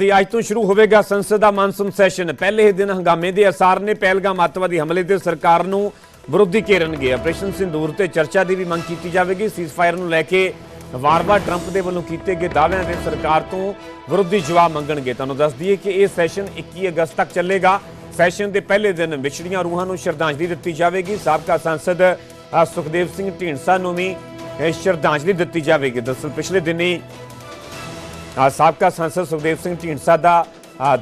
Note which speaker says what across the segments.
Speaker 1: ਦੱਸਦੀ ਅੱਜ ਤੋਂ ਸ਼ੁਰੂ ਹੋਵੇਗਾ ਸੰਸਦ ਦਾ ਮਾਨਸੂਨ ਸੈਸ਼ਨ। ਪਹਿਲੇ ਹੀ ਦਿਨ ਹੰਗਾਮੇ ਦੇ ਅਸਾਰ ਨੇ ਪਹਿਲਗਾਮ ਅੱਤਵਾਦੀ ਹਮਲੇ ਤੇ ਸਰਕਾਰ ਨੂੰ ਵਿਰੋਧੀ ਘੇਰਨਗੇ। ਆਪਰੇਸ਼ਨ ਸਿੰਦੂਰ ਤੇ ਚਰਚਾ ਦੀ ਵੀ ਮੰਗ ਕੀਤੀ ਜਾਵੇਗੀ। ਸੀਜ਼ਫਾਇਰ ਨੂੰ ਲੈ ਕੇ ਵਾਰ-ਵਾਰ ਟਰੰਪ ਦੇ ਵੱਲੋਂ ਕੀਤੇ ਗਏ ਦਾਅਵਿਆਂ ਦੇ ਸਰਕਾਰ ਤੋਂ ਵਿਰੋਧੀ ਜਵਾਬ ਮੰਗਣਗੇ। ਤੁਹਾਨੂੰ ਦੱਸ ਦਈਏ ਕਿ ਇਹ ਸੈਸ਼ਨ 21 ਅਗਸਤ ਤੱਕ ਚੱਲੇਗਾ। ਸੈਸ਼ਨ ਦੇ ਪਹਿਲੇ ਦਿਨ ਵਿਛੜੀਆਂ ਰੂਹਾਂ ਨੂੰ ਸ਼ਰਧਾਂਜਲੀ ਦਿੱਤੀ ਜਾਵੇਗੀ। ਸਾਬਕਾ ਸੰਸਦ ਸੁਖਦੇਵ ਸਿੰਘ ਢੀਂਡਸਾ ਨੂੰ ਵੀ ਸ਼ਰਧਾਂਜਲੀ ਦਿੱਤੀ ਜਾਵੇਗੀ। ਦਰਅਸਲ ਪਿਛਲੇ ਦਿਨੀ ਆ ਸਾਬਕਾ ਸੰਸਦ ਸੁਖਦੇਵ ਸਿੰਘ ਢੀਂਡਸਾ ਦਾ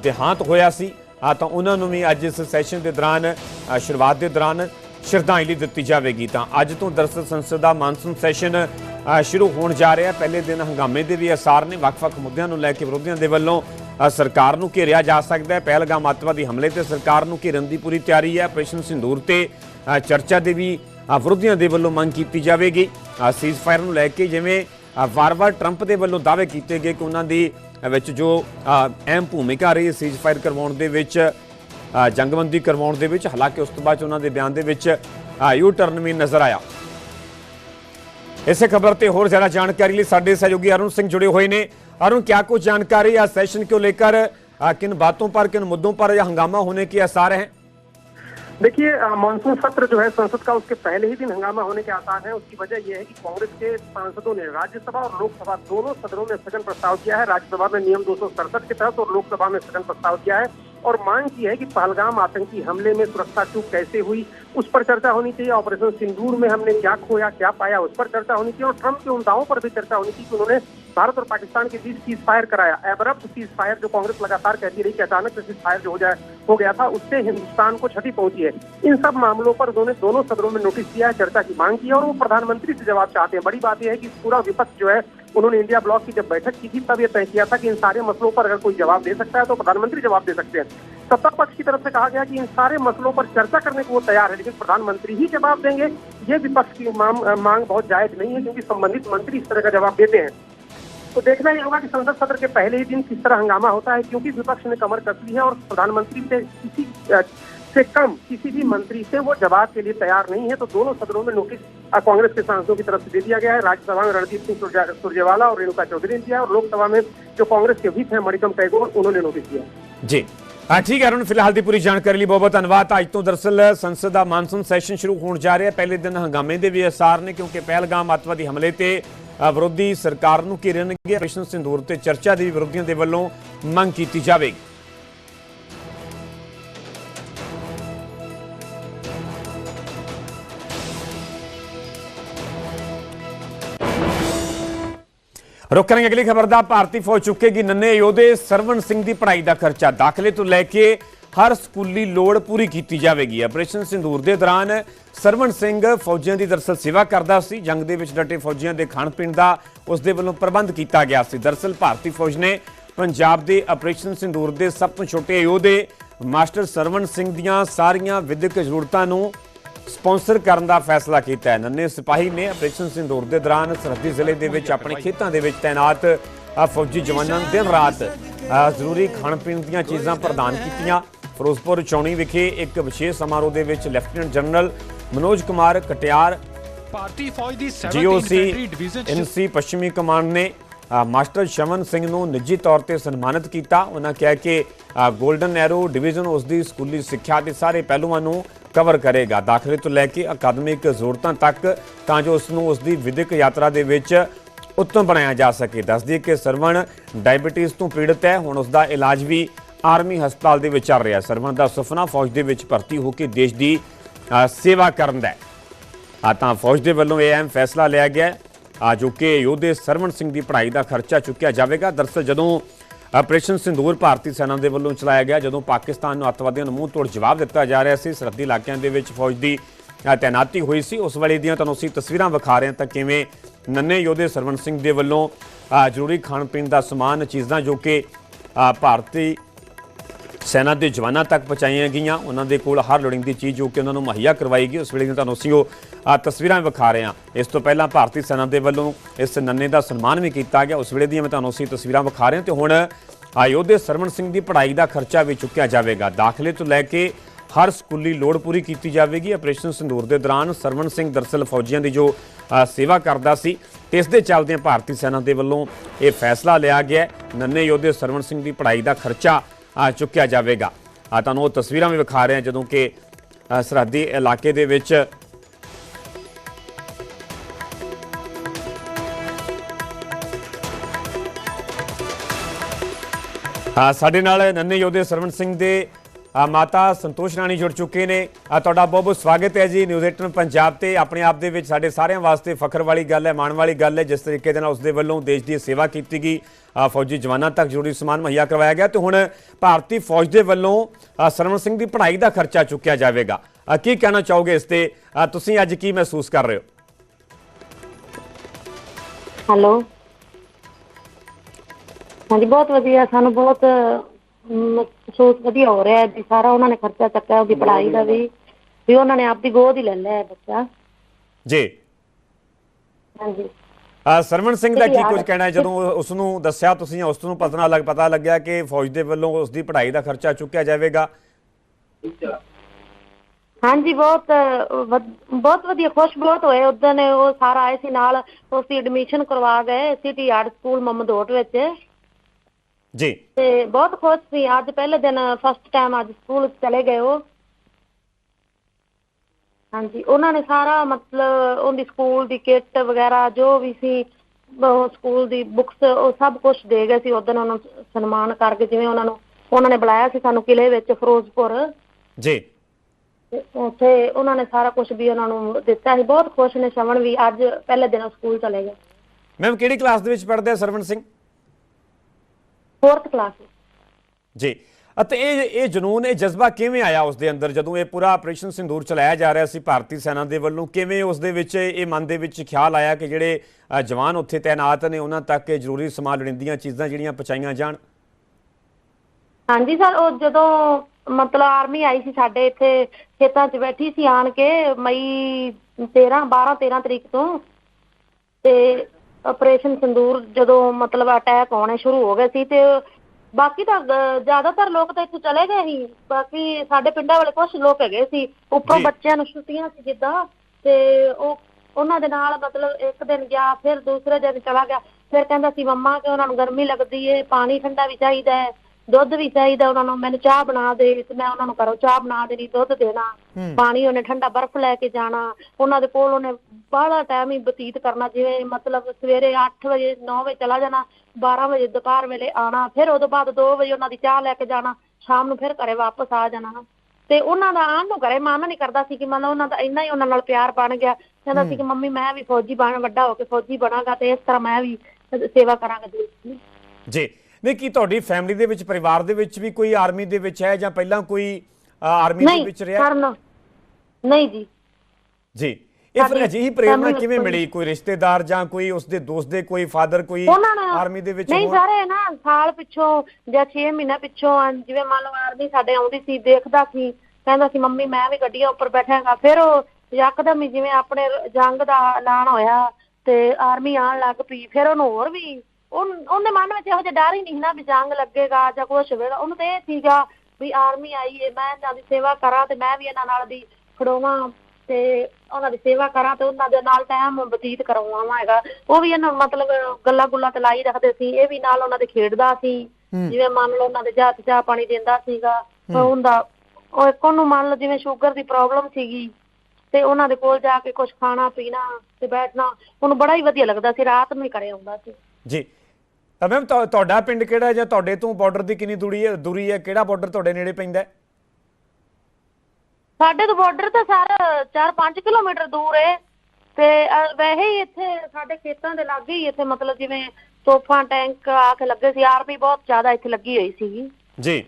Speaker 1: ਦੇਹਾਂਤ ਹੋਇਆ ਸੀ। ਤਾਂ ਉਹਨਾਂ ਨੂੰ ਵੀ ਅੱਜ ਇਸ ਸੈਸ਼ਨ ਦੇ ਦੌਰਾਨ ਸ਼ੁਰੂਆਤ ਦੇ ਦੌਰਾਨ ਸ਼ਰਧਾਂਜਲੀ ਦਿੱਤੀ ਜਾਵੇਗੀ। ਤਾਂ ਅੱਜ ਤੋਂ ਦਰਅਸਲ ਸੰਸਦ ਦਾ ਮਾਨਸੂਨ ਸੈਸ਼ਨ ਸ਼ੁਰੂ ਹੋਣ ਜਾ ਰਿਹਾ। ਪਹਿਲੇ ਦਿਨ ਹੰਗਾਮੇ ਦੇ ਵੀ ਅਸਾਰ ਨੇ। ਵੱਖ-ਵੱਖ ਮੁੱਦਿਆਂ ਨੂੰ ਲੈ ਕੇ ਵਿਰੋਧੀਆਂ ਦੇ ਵੱਲੋਂ ਸਰਕਾਰ ਨੂੰ ਘੇਰਿਆ ਜਾ ਸਕਦਾ ਹੈ। ਪਹਿਲਗਾਮ ਅੱਤਵਾਦੀ ਹਮਲੇ ਤੇ ਸਰਕਾਰ ਨੂੰ ਘੇਰਨ ਦੀ ਪੂਰੀ ਤਿਆਰੀ ਹੈ। ਆਪਰੇਸ਼ਨ ਸਿੰਦੂਰ ਤੇ ਚਰਚਾ ਦੇ ਵੀ ਵਿਰੋਧੀਆਂ ਦੇ ਵੱਲੋਂ ਮੰਗ ਕੀਤੀ ਜਾਵੇਗੀ। ਸੀਜ਼ਫਾਇਰ ਨੂੰ ਲੈ ਕੇ ਜਿਵੇਂ ਵਾਰ-ਵਾਰ ਟਰੰਪ ਦੇ ਵੱਲੋਂ ਦਾਅਵੇ ਕੀਤੇ ਗਏ ਕਿ ਉਹਨਾਂ ਦੀ ਵਿੱਚ ਜੋ ਅਹਿਮ ਭੂਮਿਕਾ ਰਹੀ ਹੈ ਸੀਜ਼ਫਾਇਰ ਕਰਵਾਉਣ ਦੇ ਵਿੱਚ ਜੰਗਬੰਦੀ ਕਰਵਾਉਣ ਦੇ ਵਿੱਚ, ਹਾਲਾਂਕਿ ਉਸ ਤੋਂ ਬਾਅਦ ਉਹਨਾਂ ਦੇ ਬਿਆਨ ਦੇ ਵਿੱਚ ਯੂ ਟਰਨ ਵੀ ਨਜ਼ਰ ਆਇਆ। ਇਸੇ ਖਬਰ ਤੇ ਹੋਰ ਜ਼ਿਆਦਾ ਜਾਣਕਾਰੀ ਲਈ ਸਾਡੇ ਸਹਿਯੋਗੀ ਅਰੁਣ ਸਿੰਘ ਜੁੜੇ ਹੋਏ ਨੇ। अरुण क्या कुछ जानकारी या सेशन को लेकर किन बातों पर किन मुद्दों पर यह हंगामा होने के आसार ਹੈ?
Speaker 2: देखिए मानसून सत्र जो है, संसद का उसके पहले ही दिन हंगामा होने के आसार है। उसकी वजह यह है कि कांग्रेस के सांसदों ने राज्यसभा और लोकसभा दोनों सदनों में स्थगन प्रस्ताव किया है। राज्यसभा में नियम दो के तहत और लोकसभा में स्थगन प्रस्ताव किया है। और मांग की है कि पहलगाम आतंकी हमले में सुरक्षा चूक कैसे हुई, उस पर चर्चा होनी चाहिए। ऑपरेशन सिंदूर में हमने क्या खोया, क्या पाया, उस पर चर्चा होनी चाहिए। और ट्रंप के उन दावों पर भी चर्चा होनी चाहिए कि उन्होंने भारत और पाकिस्तान के बीच सीज फायर कराया। एबरप्ट सीज फायर जो कांग्रेस लगातार कहती रही कि अचानक से सीज फायर जो हो जाए, हो गया था, उससे हिंदुस्तान को क्षति पहुँची है। इन सब मामलों पर उन्होंने दोनों सदनों में नोटिस दिया है चर्चा की मांग की है और वो प्रधानमंत्री से जवाब चाहते हैं। बड़ी बात यह है कि पूरा विपक्ष जो है, उन्होंने इंडिया ब्लॉक की जब बैठक की थी, तब यह तय किया था कि इन सारे मसलों पर अगर कोई जवाब दे सकता है तो प्रधानमंत्री जवाब दे सकते हैं। सत्ता पक्ष की तरफ़ से कहा गया कि इन सारे मसलों पर चर्चा करने को वो तैयार है, लेकिन प्रधानमंत्री ही जवाब देंगे। ये विपक्ष की मांग मांग बहुत जायज़ नहीं है, क्योंकि संबंधित मंत्री इस तरह का जवाब देते हैं। तो देखना यह होगा कि संसद सत्र के पहले ही दिन किस तरह हंगामा होता है, क्योंकि विपक्ष ने कमर कस ली है और प्रधानमंत्री से किसी से कम किसी भी मंत्री से वो जवाब के लिए तैयार नहीं है तो दोनों सदनों में नोटिस कांग्रेस के सांसदों की तरफ़ से दे दिया गया है। राज्यसभा में रणदीप सिंह सुरजेवाला और रेणुका चौधरी ने दिया और लोकसभा में जो कांग्रेस के वीप है, मणिकम टैगोर, उन्होंने नोटिस दिया
Speaker 1: जी। हाँ ठीक है, अरुण, फ़िलहाल की पूरी जानकारी बहुत बहुत धनबाद अज तो दरअसल संसद का मानसून सैशन शुरू होने जा रहा है। पहले दिन हंगामे के भी आसार ने, क्योंकि पहलगाम अतवादी हमले से ਵਿਰੋਧੀ ਸਰਕਾਰ ਨੂੰ ਘੇਰਨਗੇ ਆਪਰੇਸ਼ਨ ਸਿੰਦੂਰ ਤੇ ਚਰਚਾ ਦੀ ਵੀ ਵਿਰੋਧੀਆਂ ਦੇ ਵੱਲੋਂ ਮੰਗ ਕੀਤੀ ਜਾਵੇਗੀ। ਰੁਕ ਕਰਾਂਗੇ ਅਗਲੀ ਖਬਰ ਦਾ। ਭਾਰਤੀ ਫੌਜ ਚੁੱਕੇਗੀ ਨੰਨੇ ਯੋਧੇ ਸਰਵਣ ਸਿੰਘ ਦੀ ਪੜ੍ਹਾਈ ਦਾ ਖਰਚਾ ਦਾਖਲੇ ਤੋਂ ਲੈ ਕੇ ਹਰ ਸਕੂਲੀ ਲੋੜ ਪੂਰੀ ਕੀਤੀ ਜਾਵੇਗੀ। ਆਪਰੇਸ਼ਨ ਸਿੰਦੂਰ ਦੇ ਦੌਰਾਨ ਸਰਵਣ ਸਿੰਘ ਫੌਜੀਆਂ ਦੀ ਦਰਸਲ ਸੇਵਾ ਕਰਦਾ ਸੀ। ਜੰਗ ਦੇ ਵਿੱਚ ਡਟੇ ਫੌਜੀਆਂ ਦੇ ਖਾਣ ਪੀਣ ਦਾ ਉਸ ਦੇ ਵੱਲੋਂ ਪ੍ਰਬੰਧ ਕੀਤਾ ਗਿਆ ਸੀ। ਦਰਸਲ ਭਾਰਤੀ ਫੌਜ ਨੇ ਪੰਜਾਬ ਦੇ ਆਪਰੇਸ਼ਨ ਸਿੰਦੂਰ ਦੇ ਸਭ ਤੋਂ ਛੋਟੇ ਯੋਧੇ ਮਾਸਟਰ ਸਰਵਣ ਸਿੰਘ ਦੀਆਂ ਸਾਰੀਆਂ ਵਿਦਿਅਕ ਜ਼ਰੂਰਤਾਂ ਨੂੰ ਸਪਾਂਸਰ ਕਰਨ ਦਾ ਫੈਸਲਾ ਕੀਤਾ ਹੈ। ਨੰਨੇ ਸਿਪਾਹੀ ਨੇ ਆਪਰੇਸ਼ਨ ਸਿੰਦੂਰ ਦੇ ਦੌਰਾਨ ਸਰਹੱਦੀ ਜ਼ਿਲ੍ਹੇ ਦੇ ਵਿੱਚ ਆਪਣੇ ਖੇਤਾਂ ਦੇ ਵਿੱਚ ਤਾਇਨਾਤ ਫੌਜੀ ਜਵਾਨਾਂ ਨੂੰ ਦਿਨ ਰਾਤ ਜ਼ਰੂਰੀ ਖਾਣ ਪੀਣ ਦੀਆਂ ਚੀਜ਼ਾਂ ਪ੍ਰਦਾਨ ਕੀਤੀਆਂ। ਫਿਰੋਜ਼ਪੁਰ ਚੌਣੀ ਵਿਖੇ ਇੱਕ ਵਿਸ਼ੇਸ਼ ਸਮਾਰੋਹ ਦੇ ਵਿੱਚ ਲੈਫਟੀਨੈਂਟ ਜਨਰਲ ਮਨੋਜ ਕੁਮਾਰ ਕਟਿਆਰ
Speaker 3: ਭਾਰਤੀ ਫੌਜ ਦੀ 17th
Speaker 1: ਜੀਓਸੀ
Speaker 3: ਇਨਫੈਂਟਰੀ ਡਿਵੀਜ਼ਨ ਚ
Speaker 1: ਐਨਸੀ ਪੱਛਮੀ ਕਮਾਂਡ ਨੇ ਮਾਸਟਰ ਸ਼ਮਨ ਸਿੰਘ ਨੂੰ ਨਿੱਜੀ ਤੌਰ ਤੇ ਸਨਮਾਨਿਤ ਕੀਤਾ। ਉਹਨਾਂ ਕਿਹਾ ਕਿ 골ਡਨ ਐਰੋ ਡਿਵੀਜ਼ਨ ਉਸ ਦੀ ਸਕੂਲੀ ਸਿੱਖਿਆ ਦੇ ਸਾਰੇ ਪਹਿਲੂਆਂ ਨੂੰ ਕਵਰ ਕਰੇਗਾ। ਦਾਖਲੇ ਤੋਂ ਲੈ ਕੇ ਅਕਾਦਮਿਕ ਜ਼ਰੂਰਤਾਂ ਤੱਕ ਤਾਂ ਜੋ ਉਸ ਨੂੰ ਉਸ ਦੀ ਵਿਦਿਅਕ ਯਾਤਰਾ ਦੇ ਵਿੱਚ ਉੱਤਮ ਬਣਾਇਆ ਜਾ ਸਕੇ। ਦੱਸ ਦਈਏ ਕਿ ਸਰਵਣ ਡਾਇਬੀਟੀਜ਼ ਤੋਂ ਪੀੜਤ ਹੈ। ਹੁਣ ਉਸ ਦਾ ਇਲਾਜ ਵੀ ਆਰਮੀ ਹਸਪਤਾਲ ਦੇ ਵਿੱਚ ਚੱਲ ਰਿਹਾ ਸਰਵਣ ਦਾ ਸੁਪਨਾ ਫੌਜ ਦੇ ਵਿੱਚ ਭਰਤੀ ਹੋ ਕੇ ਦੇਸ਼ ਦੀ ਸੇਵਾ ਕਰਨ ਦਾ ਆ ਤਾਂ ਫੌਜ ਦੇ ਵੱਲੋਂ ਇਹ ਅਹਿਮ ਫੈਸਲਾ ਲਿਆ ਗਿਆ ਆ ਜੋ ਕਿ ਯੋਧੇ ਸਰਵਣ ਸਿੰਘ ਦੀ ਪੜ੍ਹਾਈ ਦਾ ਖਰਚਾ ਚੁੱਕਿਆ ਜਾਵੇਗਾ। ਦਰਸਲ ਜਦੋਂ ਆਪਰੇਸ਼ਨ ਸਿੰਦੂਰ ਭਾਰਤੀ ਸੈਨਾ ਦੇ ਵੱਲੋਂ ਚਲਾਇਆ ਗਿਆ ਜਦੋਂ ਪਾਕਿਸਤਾਨ ਨੂੰ ਅੱਤਵਾਦੀਆਂ ਨੂੰ ਮੂੰਹ ਤੋੜ ਜਵਾਬ ਦਿੱਤਾ ਜਾ ਰਿਹਾ ਸੀ ਸਰਹੱਦੀ ਇਲਾਕਿਆਂ ਦੇ ਵਿੱਚ ਫੌਜ ਦੀ ਅ, ਤੈਨਾਤੀ ਹੋਈ ਸੀ। ਉਸ ਵੇਲੇ ਦੀਆਂ ਤੁਹਾਨੂੰ ਅਸੀਂ ਤਸਵੀਰਾਂ ਵਿਖਾ ਰਹੇ ਹਾਂ ਤਾਂ ਕਿਵੇਂ ਨੰਨੇ ਯੋਧੇ ਸਰਵਣ ਸਿੰਘ ਦੇ ਵੱਲੋਂ ਜ਼ਰੂਰੀ ਖਾਣ ਪੀਣ ਦਾ ਸਮਾਨ ਚੀਜ਼ਾਂ ਜੋ ਕਿ ਭਾਰਤੀ ਸੈਨਾ ਦੇ ਜਵਾਨਾਂ ਤੱਕ ਪਹੁੰਚਾਈਆਂ ਗਈਆਂ। ਉਹਨਾਂ ਦੇ ਕੋਲ ਹਰ ਲੋੜੀਂਦੀ ਚੀਜ਼ ਜੋ ਕਿ ਉਹਨਾਂ ਨੂੰ ਮੁਹੱਈਆ ਕਰਵਾਈ ਗਈ ਉਸ ਵੇਲੇ ਦੀਆਂ ਤੁਹਾਨੂੰ ਅਸੀਂ ਉਹ ਆਹ ਤਸਵੀਰਾਂ ਵਿਖਾ ਰਹੇ ਹਾਂ। ਇਸ ਤੋਂ ਪਹਿਲਾਂ ਭਾਰਤੀ ਸੈਨਾ ਦੇ ਵੱਲੋਂ ਇਸ ਨੰਨੇ ਦਾ ਸਨਮਾਨ ਵੀ ਕੀਤਾ ਗਿਆ। ਉਸ ਵੇਲੇ ਦੀਆਂ ਮੈਂ ਤੁਹਾਨੂੰ ਅਸੀਂ ਤਸਵੀਰਾਂ ਵਿਖਾ ਰਹੇ ਹਾਂ ਤੇ ਹੁਣ ਆਯੋਧੇ ਸਰਵਣ ਸਿੰਘ ਦੀ ਪੜ੍ਹਾਈ ਦਾ ਖਰਚਾ ਵੀ ਚੁੱਕਿਆ ਜਾਵੇਗਾ। ਦਾਖਲੇ ਤੋਂ ਲੈ ਕੇ ਹਰ ਸਕੂਲੀ ਲੋੜ ਪੂਰੀ ਕੀਤੀ ਜਾਵੇਗੀ। ਆਪਰੇਸ਼ਨ ਸੰਦੂਰ ਦੇ ਦੌਰਾਨ ਸਰਵਣ ਸਿੰਘ ਦਰਸਲ ਫੌਜੀਆਂ ਦੀ ਜੋ ਸੇਵਾ ਕਰਦਾ ਸੀ, ਤੇ ਇਸ ਦੇ ਚੱਲਦਿਆਂ ਭਾਰਤੀ ਸੈਨਾ ਦੇ ਵੱਲੋਂ ਇਹ ਫੈਸਲਾ ਲਿਆ ਗਿਆ। ਨੰਨੇ ਯੋਧੇ ਸਰਵਣ ਸਿੰਘ ਦੀ ਪੜ੍ਹਾਈ ਦਾ ਖਰਚਾ ਚੁੱਕਿਆ ਜਾਵੇਗਾ। ਆ ਤੁਹਾਨੂੰ ਉਹ ਤਸਵੀਰਾਂ ਵੀ ਵਿਖਾ ਰਹੇ ਹਾਂ, ਜਦੋਂ ਕਿ ਸਰਹੱਦੀ ਇਲਾਕੇ ਦੇ ਵਿੱਚ ਸਾਡੇ ਨਾਲ ਨੰਨੇ ਯੋਧੇ ਸਰਵਣ ਸਿੰਘ ਦੇ ਮਾਤਾ ਸੰਤੋਸ਼ ਰਾਣੀ ਜੁੜ ਚੁੱਕੇ ਨੇ। ਤੁਹਾਡਾ ਬਹੁਤ ਬਹੁਤ ਸਵਾਗਤ ਹੈ ਜੀ ਨਿਊਜ਼ 18 ਪੰਜਾਬ ਤੇ। ਆਪਣੇ ਆਪ ਦੇ ਵਿੱਚ ਸਾਡੇ ਸਾਰਿਆਂ ਵਾਸਤੇ ਫਖਰ ਵਾਲੀ ਗੱਲ ਹੈ, ਮਾਣ ਵਾਲੀ ਗੱਲ ਹੈ, ਜਿਸ ਤਰੀਕੇ ਦੇ ਨਾਲ ਉਸ ਦੇ ਵੱਲੋਂ ਦੇਸ਼ ਦੀ ਸੇਵਾ ਕੀਤੀ ਗਈ। ਫੌਜੀ ਜਵਾਨਾਂ ਤੱਕ ਜ਼ਰੂਰੀ ਸਮਾਨ ਮੁਹੱਈਆ ਕਰਵਾਇਆ ਗਿਆ ਤੇ ਹੁਣ ਭਾਰਤੀ ਫੌਜ ਦੇ ਵੱਲੋਂ ਸਰਵਣ ਸਿੰਘ ਦੀ ਪੜ੍ਹਾਈ ਦਾ ਖਰਚਾ ਚੁੱਕਿਆ ਜਾਵੇਗਾ। ਕੀ ਕਹਿਣਾ ਚਾਹੋਗੇ ਇਸ ਤੇ? ਤੁਸੀਂ ਅੱਜ ਕੀ ਮਹਿਸੂਸ ਕਰ ਰਹੇ ਹੋ?
Speaker 4: ਹੈਲੋ। ਹਾਂਜੀ, ਬਹੁਤ ਵਧੀਆ। ਸਾਨੂੰ ਬਹੁਤ ਮਹਿਸੂਸ ਵਧੀਆ ਹੋ ਰਿਹਾ ਵੀ ਸਾਰਾ ਉਹਨਾਂ ਨੇ ਖਰਚਾ ਚੱਕਿਆ ਉਹਦੀ ਪੜ੍ਹਾਈ ਦਾ ਵੀ ਵੀ ਉਹਨਾਂ ਨੇ ਆਪਦੀ ਗੋਦ ਹੀ ਲੈ ਲਿਆ ਬੱਚਾ।
Speaker 1: ਜੀ।
Speaker 4: ਹਾਂਜੀ।
Speaker 1: ਅ, ਸਰਵਣ ਸਿੰਘ ਦਾ ਕੀ ਕੁਝ ਕਹਿਣਾ ਹੈ? ਜਦੋਂ ਉਸ ਨੂੰ ਦੱਸਿਆ ਤੁਸੀਂ ਉਸ ਨੂੰ ਪਤਾ ਲੱਗ ਪਤਾ ਲੱਗਿਆ ਕਿ ਫੌਜ ਦੇ ਵੱਲੋਂ ਉਸ ਦੀ ਪੜ੍ਹਾਈ ਦਾ ਖਰਚਾ ਚੁੱਕਿਆ ਜਾਵੇਗਾ।
Speaker 4: ਹਾਂਜੀ ਬਹੁਤ ਵਧ- ਬਹੁਤ ਵਧੀਆ ਖੁਸ਼ ਬਹੁਤ ਹੋਏ। ਉਦੋਂ ਨੇ ਉਹ ਸਾਰਾ ਆਏ ਸੀ ਨਾਲ ਉਸ ਦੀ ਐਡਮਿਸ਼ਨ ਕਰਵਾ ਗਏ ਸਿਟੀ ਆਰਟ ਸਕੂਲ ਮਮਦੋਟ ਵਿੱਚ।
Speaker 1: ਜੀ।
Speaker 4: ਤੇ ਬਹੁਤ ਖੁਸ਼ ਸੀ। ਅੱਜ ਪਹਿਲੇ ਦਿਨ ਫਸਟ ਟਾਈਮ ਅੱਜ ਸਕੂਲ ਚਲੇ ਗਏ ਉਹ। ਹਾਂਜੀ ਉਹਨਾਂ ਨੇ ਸਾਰਾ ਮਤਲਬ ਉਹਦੀ ਸਕੂਲ ਦੀ ਕਿੱਟ ਵਗੈਰਾ ਜੋ ਵੀ ਸੀ ਉਹ ਸਕੂਲ ਦੀ ਬੁੱਕਸ ਉਹ ਸਭ ਕੁਝ ਦੇ ਗਏ ਸੀ। ਉਦੋਂ ਉਹਨਾਂ ਨੂੰ ਸਨਮਾਨ ਕਰਕੇ ਜਿਵੇਂ ਉਹਨਾਂ ਨੂੰ ਉਹਨਾਂ ਨੇ ਬੁਲਾਇਆ ਸੀ ਸਾਨੂੰ ਕਿਲੇ ਵਿੱਚ ਫਿਰੋਜ਼ਪੁਰ।
Speaker 1: ਜੀ।
Speaker 4: ਉੱਥੇ ਉਹਨਾਂ ਨੇ ਸਾਰਾ ਕੁਝ ਵੀ ਉਹਨਾਂ ਨੂੰ ਦਿੱਤਾ ਸੀ। ਬਹੁਤ ਖੁਸ਼ ਨੇ। ਸ਼ਵਣ ਵੀ ਅੱਜ ਪਹਿਲੇ ਦਿਨ ਸਕੂਲ ਚਲੇ ਗਏ।
Speaker 1: ਮੈਮ ਕਿਹੜੀ ਕਲਾਸ ਦੇ ਵਿੱਚ ਪੜ੍ਹਦੇ ਆ ਸਰਵਣ ਸਿੰਘ?
Speaker 4: 4th ਕਲਾਸ
Speaker 1: ਜੀ। ਅਤੇ ਇਹ ਇਹ ਜਨੂਨ ਇਹ ਜਜ਼ਬਾ ਕਿਵੇਂ ਆਇਆ ਉਸ ਦੇ ਅੰਦਰ ਜਦੋਂ ਇਹ ਪੂਰਾ ਆਪਰੇਸ਼ਨ ਸਿੰਦੂਰ ਚਲਾਇਆ ਜਾ ਰਿਹਾ ਸੀ ਭਾਰਤੀ ਸੈਨਾ ਦੇ ਵੱਲੋਂ? ਕਿਵੇਂ ਉਸ ਦੇ ਵਿੱਚ ਇਹ ਮਨ ਦੇ ਵਿੱਚ ਖਿਆਲ ਆਇਆ ਕਿ ਜਿਹੜੇ ਜਵਾਨ ਉੱਥੇ ਤਾਇਨਾਤ ਨੇ ਉਹਨਾਂ ਤੱਕ ਇਹ ਜ਼ਰੂਰੀ ਸਮਾਨ ਲੋੜੀਂਦੀਆਂ ਚੀਜ਼ਾਂ ਜਿਹੜੀਆਂ ਪਹੁੰਚਾਈਆਂ ਜਾਣ?
Speaker 4: ਹਾਂਜੀ ਸਰ ਉਹ ਜਦੋਂ ਮਤਲਬ ਆਰਮੀ ਆਈ ਸੀ ਸਾਡੇ ਇੱਥੇ ਖੇਤਾਂ 'ਚ ਬੈਠੀ ਸੀ ਆਣ ਕੇ ਮਈ 13 12 13 ਤਰੀਕ ਤੋਂ। ਤੇ ਆਪਰੇਸ਼ਨ ਸੰਦੂਰ ਜਦੋਂ ਮਤਲਬ ਅਟੈਕ ਹੋਣੇ ਸ਼ੁਰੂ ਹੋ ਗਏ ਸੀ ਤੇ ਬਾਕੀ ਤਾਂ ਗ- ਜ਼ਿਆਦਾਤਰ ਲੋਕ ਤਾਂ ਇੱਥੋਂ ਚਲੇ ਗਏ ਸੀ। ਬਾਕੀ ਸਾਡੇ ਪਿੰਡਾਂ ਵਾਲੇ ਕੁਝ ਲੋਕ ਹੈਗੇ ਸੀ। ਉੱਪਰੋਂ
Speaker 1: ਜੀ।
Speaker 4: ਬੱਚਿਆਂ ਨੂੰ ਛੁੱਟੀਆਂ ਸੀ ਜਿੱਦਾਂ ਤੇ ਉਹ ਉਹਨਾਂ ਦੇ ਨਾਲ ਮਤਲਬ ਇੱਕ ਦਿਨ ਗਿਆ ਫਿਰ ਦੂਸਰੇ ਦਿਨ ਚਲਾ ਗਿਆ। ਫਿਰ ਕਹਿੰਦਾ ਸੀ ਮੰਮਾ ਕਿ ਉਹਨਾਂ ਨੂੰ ਗਰਮੀ ਲੱਗਦੀ ਏ ਪਾਣੀ ਠੰਡਾ ਵੀ ਚਾਹੀਦਾ ਹੈ ਦੁੱਧ ਵੀ ਚਾਹੀਦਾ ਉਹਨਾਂ ਨੂੰ ਮੈਨੂੰ ਚਾਹ ਬਣਾ ਦੇ ਤੇ ਮੈਂ ਉਹਨਾਂ ਨੂੰ ਘਰੋਂ ਚਾਹ ਬਣਾ ਦੇਣੀ ਦੁੱਧ ਦੇਣਾ। ਪਾਣੀ ਉਹਨੇ ਠੰਡਾ ਬਰਫ਼ ਲੈ ਕੇ ਜਾਣਾ ਉਹਨਾਂ ਦੇ ਕੋਲ ਉਹਨੇ ਬਾਹਲਾ ਟਾਈਮ ਹੀ ਬਤੀਤ ਕਰਨਾ ਜਿਵੇਂ ਮਤਲਬ ਸਵੇਰੇ 8 ਵਜੇ 9 ਵਜੇ ਚਲਾ ਜਾਣਾ 12 ਵਜੇ ਦੁਪਹਿਰ ਵੇਲੇ ਆਣਾ ਫਿਰ ਉਦੋਂ ਬਾਅਦ 2 ਵਜੇ ਉਹਨਾਂ ਦੀ ਚਾਹ ਲੈ ਕੇ ਜਾਣਾ ਸ਼ਾਮ ਨੂੰ ਫਿਰ ਘਰੇ ਵਾਪਸ ਆ ਜਾਣਾ ਤੇ ਉਹਨਾਂ ਦਾ ਆਉਣ ਨੂੰ ਘਰੇ ਮਨ ਨਹੀਂ ਕਰਦਾ ਸੀ ਕਿ ਮਤਲਬ ਉਹਨਾਂ ਦਾ ਇੰਨਾ ਹੀ ਉਹਨਾਂ ਨਾਲ ਪਿਆਰ ਬਣ ਗਿਆ। ਕਹਿੰਦਾ ਸੀ ਕਿ ਮੰਮੀ ਮੈਂ ਵੀ ਫੌਜੀ ਬਣ ਵੱਡਾ ਹੋ ਕੇ ਫੌਜੀ ਬਣਾਂਗਾ ਤੇ ਇਸ ਤਰ੍ਹਾਂ ਮੈਂ ਵੀ ਸੇਵਾ ਕਰਾਂਗਾ ਦੇਸ਼ ਦੀ
Speaker 1: ਜੀ ਨਹੀਂ ਕੀ ਤੁਹਾਡੀ ਫੈਮਿਲੀ ਦੇ ਵਿੱਚ ਪਰਿਵਾਰ ਦੇ ਵਿੱਚ ਵੀ ਕੋਈ ਆਰਮੀ ਦੇ ਵਿੱਚ ਹੈ ਜਾਂ ਪਹਿਲਾਂ ਕੋਈ ਆਰਮੀ ਦੇ
Speaker 4: ਨਹੀਂ
Speaker 1: ਵਿੱਚ ਰਿਹਾ?
Speaker 4: ਕਰਨ ਨਹੀਂ ਜੀ।
Speaker 1: ਜੀ। ਇਹ ਫਿਰ ਅਜਿਹੀ ਪ੍ਰੇਰਣਾ ਕਿਵੇਂ ਮਿਲੀ? ਕੋਈ ਰਿਸ਼ਤੇਦਾਰ ਜਾਂ ਕੋਈ ਉਸਦੇ ਦੋਸਤ ਦੇ ਕੋਈ ਫਾਦਰ ਕੋਈ
Speaker 4: ਉਹਨਾਂ
Speaker 1: ਆਰਮੀ ਦੇ ਵਿੱਚ
Speaker 4: ਨਹੀਂ? ਸਾਰੇ ਨਾ ਸਾਲ ਪਿੱਛੋਂ ਜਾਂ 6 ਮਹੀਨੇ ਪਿੱਛੋਂ ਜਿਵੇਂ ਮੰਨ ਲਓ ਆਰਮੀ ਸਾਡੇ ਆਉਂਦੀ ਸੀ ਦੇਖਦਾ ਸੀ ਕਹਿੰਦਾ ਸੀ ਮੰਮੀ ਮੈਂ ਵੀ ਗੱਡੀਆਂ ਉੱਪਰ ਬੈਠਾਂਗਾ। ਫਿਰ ਉਹ ਯਕਦਮ ਹੀ ਜਿਵੇਂ ਆਪਣੇ ਜੰਗ ਦਾ ਐਲਾਨ ਹੋਇਆ ਤੇ ਆਰਮੀ ਆਣ ਲੱਗ ਪਈ। ਫਿਰ ਉਹਨੂੰ ਹੋਰ ਵੀ ਉਹ ਉਹਦੇ ਮਨ ਵਿੱਚ ਇਹੋ ਜਿਹਾ ਡਰ ਹੀ ਨਹੀਂ ਨਾ ਵੀ ਜੰਗ ਲੱਗੇਗਾ ਜਾਂ ਕੁਛ ਹੋਵੇਗਾ। ਉਹਨੂੰ ਤਾਂ ਇਹ ਸੀਗਾ ਵੀ ਆਰਮੀ ਆਈ ਹੈ ਮੈਂ ਇਹਨਾਂ ਦੀ ਸੇਵਾ ਕਰਾਂ ਤੇ ਮੈਂ ਵੀ ਇਹਨਾਂ ਨਾਲ ਦੀ ਖੜੋਵਾਂ ਤੇ ਉਹਨਾਂ ਦੀ ਸੇਵਾ ਕਰਾਂ ਤੇ ਉਹਨਾਂ ਦੇ ਨਾਲ ਟਾਈਮ ਬਤੀਤ ਕਰਵਾਵਾਂ ਹੈਗਾ। ਉਹ ਵੀ ਇਹਨਾਂ ਨੂੰ ਮਤਲਬ ਗੱਲਾਂ ਗੁੱਲਾਂ ਤੇ ਲਾਈ ਰੱਖਦੇ ਸੀ। ਇਹ ਵੀ ਨਾਲ ਉਹਨਾਂ ਦੇ ਖੇਡਦਾ ਸੀ। ਜਿਵੇਂ ਮੰਨ ਲਓ ਉਹਨਾਂ ਦੇ ਜਾਤ ਚਾਹ ਪਾਣੀ ਦਿੰਦਾ ਸੀਗਾ। ਉਹਦਾ ਉਹ ਇੱਕ ਉਹਨੂੰ ਮੰਨ ਲਓ ਜਿਵੇਂ ਸ਼ੂਗਰ ਦੀ ਪ੍ਰੋਬਲਮ ਸੀਗੀ ਤੇ ਉਹਨਾਂ ਦੇ ਕੋਲ ਜਾ ਕੇ ਕੁਝ ਖਾਣਾ ਪੀਣਾ ਤੇ ਬੈਠਣਾ ਉਹਨੂੰ ਬੜਾ ਹੀ ਵਧੀਆ ਲੱਗਦਾ ਸੀ। ਰਾਤ ਨੂੰ ਹੀ ਘਰੇ ਆਉਂਦਾ ਸੀ।
Speaker 1: ਜੀ। ਤਾਂ ਮੈਮ ਤੁਹਾ- ਤੁਹਾਡਾ ਪਿੰਡ ਕਿਹੜਾ ਹੈ ਜਾਂ ਤੁਹਾਡੇ ਤੋਂ ਬਾਰਡਰ ਦੀ ਕਿੰਨੀ ਦੂਰੀ ਹੈ ਦੂਰੀ ਹੈ? ਕਿਹੜਾ ਬਾਰਡਰ ਤੁਹਾਡੇ ਨੇੜੇ ਪੈਂਦਾ ਹੈ?
Speaker 4: ਸਾਡੇ ਤੋਂ ਬਾਰਡਰ ਤਾਂ ਸਰ 4-5 ਕਿਲੋਮੀਟਰ ਦੂਰ ਹੈ ਤੇ ਅ, ਵੈਸੇ ਹੀ ਇੱਥੇ ਸਾਡੇ ਖੇਤਾਂ ਦੇ ਲਾਗੇ ਹੀ ਇੱਥੇ ਮਤਲਬ ਜਿਵੇਂ ਤੋਫਾਂ ਟੈਂਕ ਆ ਕੇ ਲੱਗੇ ਸੀ। ਆਰਮੀ ਬਹੁਤ ਜ਼ਿਆਦਾ ਇੱਥੇ ਲੱਗੀ ਹੋਈ ਸੀਗੀ।
Speaker 1: ਜੀ।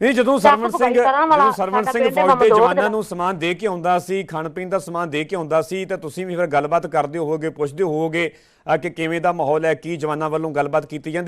Speaker 1: ਨਹੀਂ ਜਦੋਂ ਸਰਵਣ ਸਿੰਘ
Speaker 4: ਕਰਨ ਵਾਲਾ
Speaker 1: ਜਦੋਂ ਸਰਵਣ
Speaker 4: ਸਾਡਾ
Speaker 1: ਸਿੰਘ
Speaker 4: ਪਿੰਡ
Speaker 1: ਫੌਜ ਦੇ ਜਵਾਨਾਂ। ਨੂੰ ਸਮਾਨ ਦੇ ਕੇ ਆਉਂਦਾ ਸੀ ਖਾਣ ਪੀਣ ਦਾ ਸਮਾਨ ਦੇ ਕੇ ਆਉਂਦਾ ਸੀ ਤਾਂ ਤੁਸੀਂ ਵੀ ਫਿਰ ਗੱਲਬਾਤ ਕਰਦੇ ਹੋਵੋਗੇ ਪੁੱਛਦੇ ਹੋਵੋਗੇ ਅ, ਕਿ ਕਿਵੇਂ ਦਾ ਮਾਹੌਲ ਹੈ ਕੀ ਜਵਾਨਾਂ ਵੱਲੋਂ ਗੱਲਬਾਤ ਕੀਤੀ ਜਾਂਦੀ